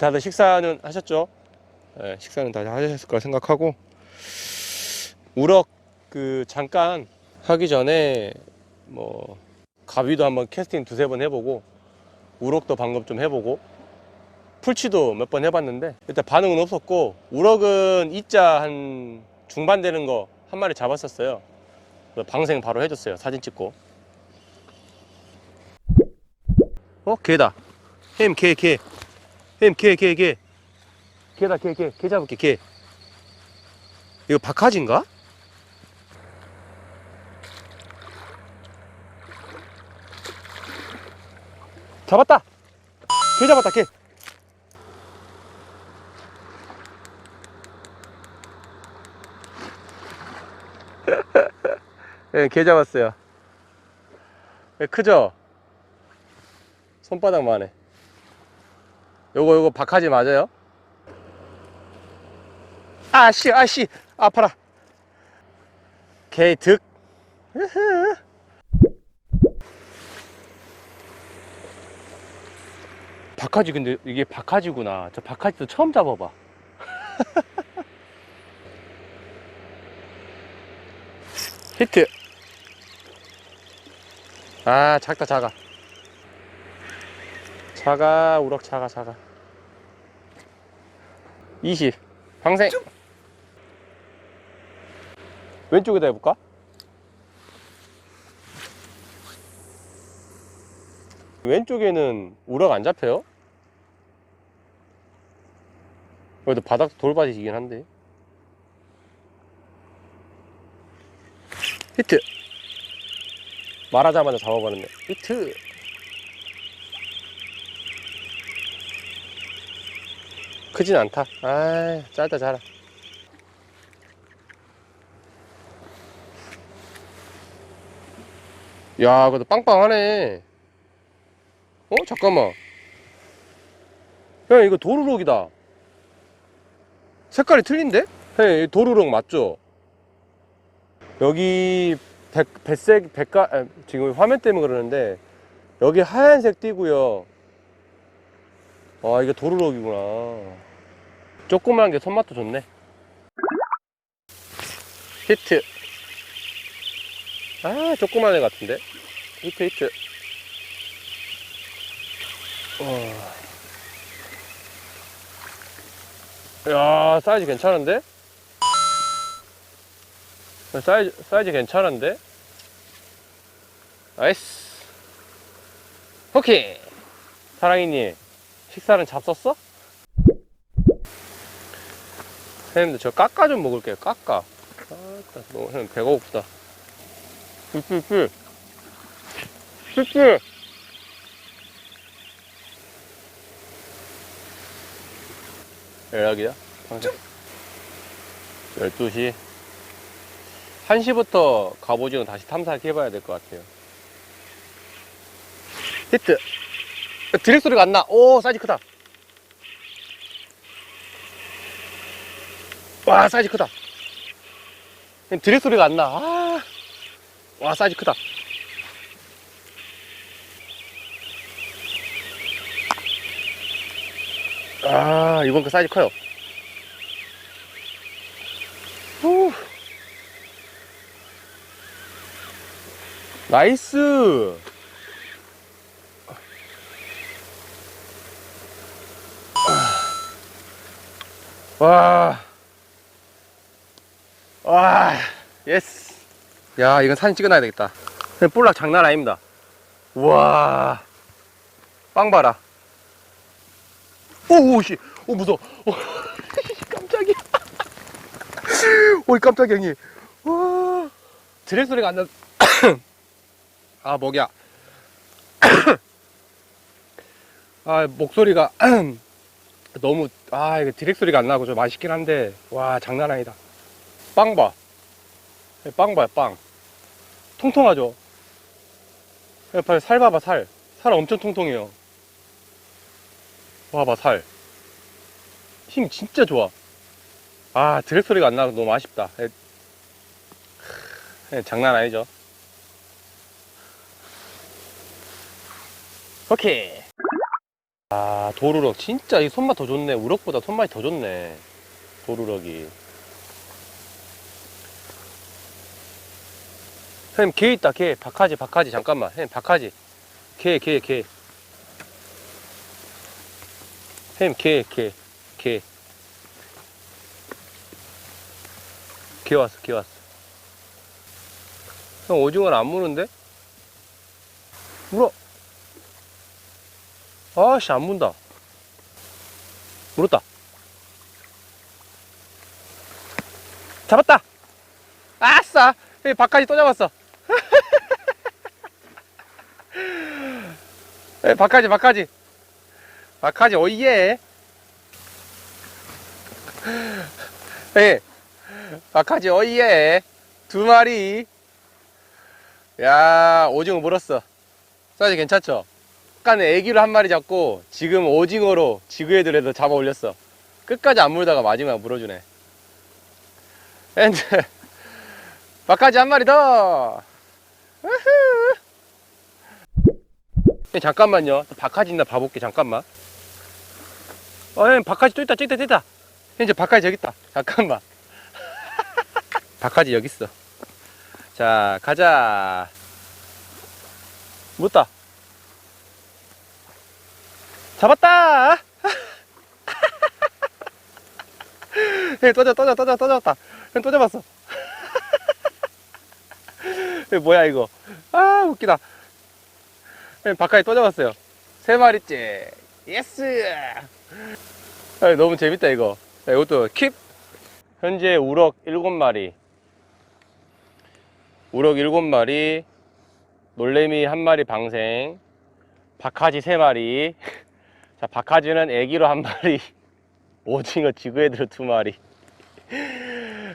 다들 식사는 하셨죠? 네, 식사는 다 하셨을 거라 생각하고 우럭 그 잠깐 하기 전에 뭐 가비도 한번 캐스팅 두세 번 해보고 우럭도 방금 좀 해보고 풀치도 몇 번 해봤는데 일단 반응은 없었고 우럭은 이자 한 중반 되는 거 한 마리 잡았었어요 방생 바로 해줬어요 사진 찍고 어? 개다 햄 개 개 햄 개 개 개 개다 개 개 개 잡을게 개 이거 박하지인가? 잡았다 개 잡았다 개 네, 개 잡았어요. 네, 크죠? 손바닥만 해. 요거, 요거 박하지 맞아요? 아씨, 아씨, 아파라. 개 득. 으흐. 박하지, 근데 이게 박하지구나. 저 박하지도 처음 잡아봐. 히트. 아, 작다, 작아. 작아, 우럭 작아, 작아. 20. 방생. 왼쪽에다 해볼까? 왼쪽에는 우럭 안 잡혀요? 그래도 바닥 돌바지이긴 한데. 히트. 말하자마자 잡아버렸네. 히트. 크진 않다. 아, 짧다 자라. 야, 그래도 빵빵하네. 어, 잠깐만. 형, 이거 도루록이다. 색깔이 틀린데? 형, 도루록 맞죠? 여기 백, 백색, 백가, 아, 지금 화면 때문에 그러는데, 여기 하얀색 띠고요. 아, 이게 도루록이구나. 조그만 게 손맛도 좋네. 히트. 아, 조그만 애 같은데? 히트, 히트. 어. 야, 사이즈 괜찮은데? 사이즈, 사이즈 괜찮은데? 나이스. 오케이. 사랑이님, 식사는 잡섰어? 선생님들, 저 까까 좀 먹을게요, 까까. 아, 너무, 형, 배가 고프다. 뿔뿔뿔. 뿔뿔. 연락이야? 방송. 12시. 1시부터 갑오징어 다시 탐색해봐야 될 것 같아요. 히트. 드랙 소리가 안 나. 오, 사이즈 크다. 와, 사이즈 크다. 드랙 소리가 안 나. 아. 와, 사이즈 크다. 아, 이번 거 사이즈 커요. 후. 나이스. 와. 와. 예스. 야, 이건 사진 찍어놔야 되겠다. 볼락 장난 아닙니다. 우와. 빵 봐라. 오, 오, 씨. 오, 무서워. 오, 깜짝이야. 오이, 깜짝이야, 형님. 와. 드랙 소리가 안 나. 아, 먹이야. 아, 목소리가 너무, 아, 이거 드랙 소리가 안 나고 좀 맛있긴 한데, 와, 장난 아니다. 빵 봐. 빵 봐요, 빵. 통통하죠? 발, 살 봐봐, 살. 살 엄청 통통해요. 봐봐, 살. 힘 진짜 좋아. 아, 드랙 소리가 안 나서 너무 아쉽다. 에, 에, 장난 아니죠? 오케이. 아 도루럭 진짜 이 손맛 더 좋네 우럭보다 손맛이 더 좋네 도루럭이 형님 개 있다 개 박하지 박하지. 잠깐만. 형님 박하지. 개 개 개 형님 개개개 개 개 왔어 개 왔어. 형 오징어를 안 무는데? 물어. 아씨 안 문다. 물었다. 잡았다. 아싸. 여기 바깥이 또 잡았어 에 바깥이 바깥이 바깥이 오예 에. 바깥이 오예 두 마리. 야 오징어 물었어. 사이즈 괜찮죠? 아까는 애기로 한 마리 잡고 지금 오징어로 지그헤드에도 잡아 올렸어. 끝까지 안 물다가 마지막에 물어주네. 엔드 막까지 한 마리 더 잠깐만요. 바카지 있나 봐볼게 잠깐만. 어 형, 바카지 또 있다 또 있다 또 있다. 형, 이제 바카지 저기 있다. 잠깐만. 바카지 여기 있어. 자 가자. 묻다. 잡았다! 형, 또 잡, 또 잡았다 형, 또 잡았어. 형, 뭐야 이거. 아 웃기다. 형, 바카지 또 잡았어요. 세 마리째. 예스! 아, 너무 재밌다 이거. 야, 이것도 킵. 현재 우럭 7마리. 우럭 7마리. 놀래미 한 마리 방생. 박하지 세 마리. 자 박하지는 애기로 한 마리. 오징어 지그헤드로 두 마리.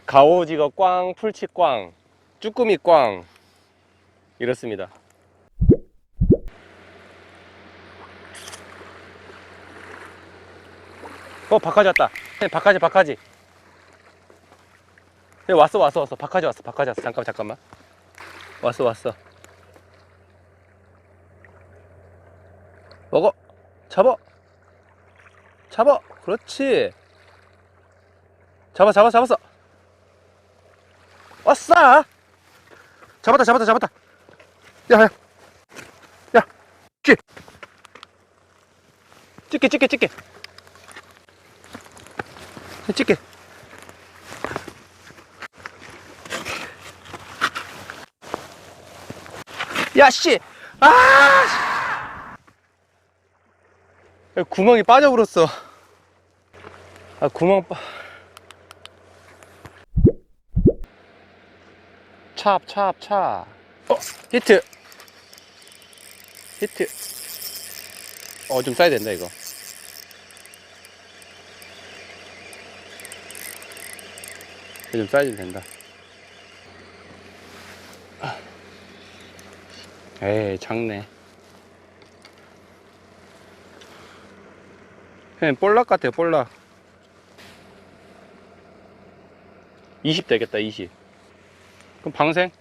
가오징어 꽝 풀치 꽝 쭈꾸미 꽝 이렇습니다. 어 박하지 왔다. 네, 박하지 박하지 네, 왔어 왔어 왔어. 박하지 왔어 박하지 왔어. 잠깐만 잠깐만. 왔어 왔어. 먹어. 잡아. 잡아. 그렇지. 잡아 잡아 잡았어. 왔어. 잡았다 잡았다 잡았다 야 야 야 쥐. 찍게 찍게 찍게 찍게 야 씨 아 씨. 야, 구멍이 빠져버렸어 아 구멍 빠 찹, 찹, 찹. 어, 히트. 히트. 어, 좀 써야 된다, 이거. 좀 써야 된다. 에이, 작네. 그냥 볼락 같아요, 볼락. 20 되겠다, 20. 그럼 방생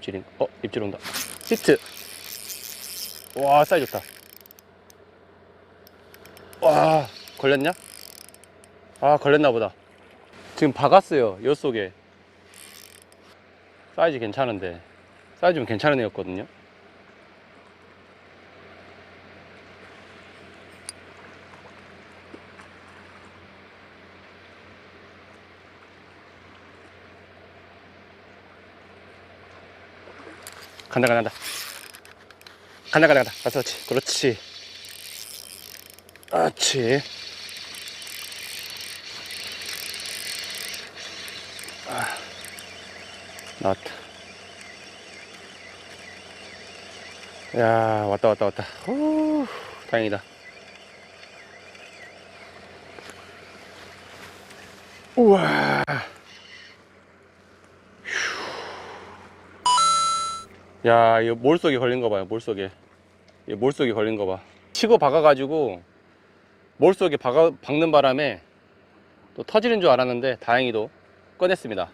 입질인. 어 입질 온다. 히트. 와 사이 좋다. 와 걸렸냐? 아 걸렸나 보다. 지금 박았어요 요 속에. 사이즈 괜찮은데 사이즈 좀 괜찮은 애였거든요. 간다 간다 간다. 간다 간다 간다. 그렇지. 그렇지. 그렇지. 아, 나왔다. 야 왔다 왔다 왔다. 후 다행이다. 우와 야, 이거 몰 속에 걸린 거 봐요, 몰 속에. 이몰 속에 걸린 거 봐. 치고 박아가지고, 몰 속에 박아, 박는 바람에 또 터지는 줄 알았는데, 다행히도 꺼냈습니다.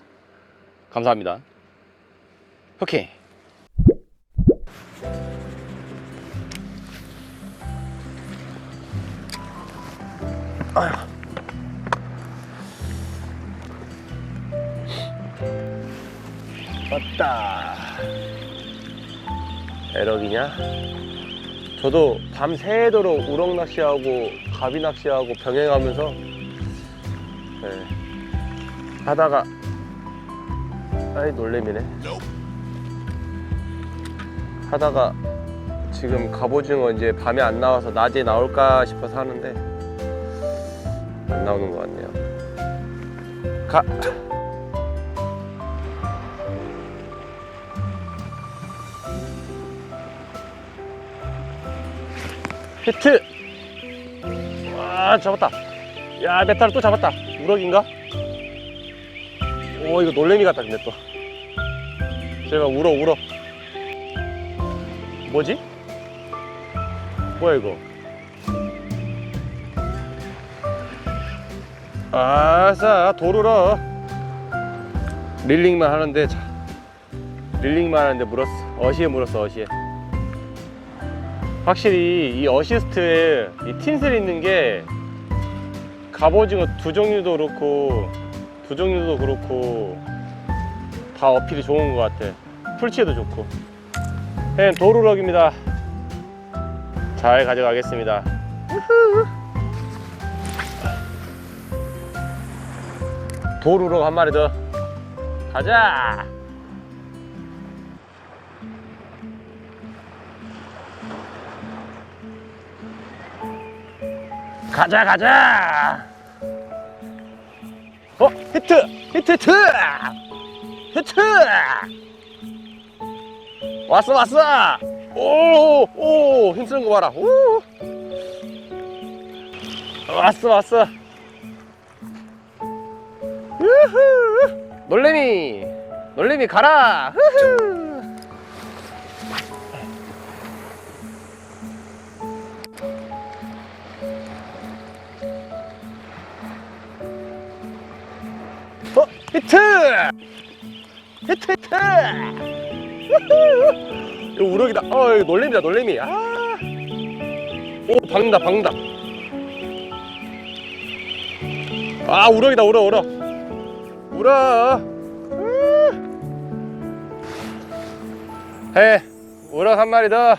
감사합니다. 오케이. 아휴. 왔다. 에럭이냐? 저도 밤새도록 우럭 낚시하고 가비 낚시하고 병행하면서 네, 하다가 아이 놀래미네. 하다가 지금 갑오징어 이제 밤에 안 나와서 낮에 나올까 싶어서 하는데 안 나오는 것 같네요. 가 히트. 와 잡았다. 야 메탈 또 잡았다. 우럭인가? 오 이거 놀래미 같다 근데 또. 제발 울어 울어. 뭐지? 뭐야 이거? 아싸 도르러 릴링만 하는데 자, 릴링만 하는데 물었어. 어시에 물었어 어시에 확실히 이 어시스트에 이 틴슬 있는 게 갑오징어 두 종류도 그렇고 두 종류도 그렇고 다 어필이 좋은 것 같아. 풀치에도 좋고. 네, 도루럭입니다. 잘 가져가겠습니다. 도루럭 한 마리 더. 가자 가자 가자. 어 히트 히트 히트. 히트. 왔어 왔어. 오오 힘쓰는 거 봐라. 오. 왔어 왔어. 우후. 놀래미 놀래미 가라. 후후 히트! 히트 히트! 이거 우럭이다. 어 이거 놀래미다 놀래미 아 오 박는다 박는다. 아 우럭이다 우럭 우럭. 우럭. 해 우럭 한 마리 더.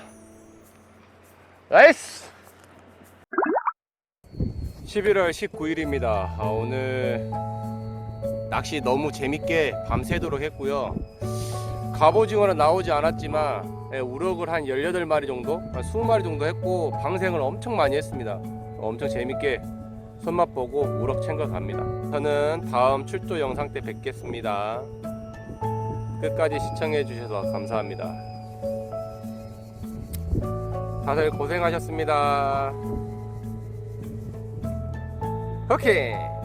나이스! 11월 19일입니다. 아, 오늘 낚시 너무 재밌게 밤새도록 했고요. 갑오징어는 나오지 않았지만 예, 우럭을 한 18마리 정도 한 20마리 정도 했고 방생을 엄청 많이 했습니다. 엄청 재밌게 손맛 보고 우럭 챙겨 갑니다. 저는 다음 출조 영상 때 뵙겠습니다. 끝까지 시청해 주셔서 감사합니다. 다들 고생하셨습니다. 오케이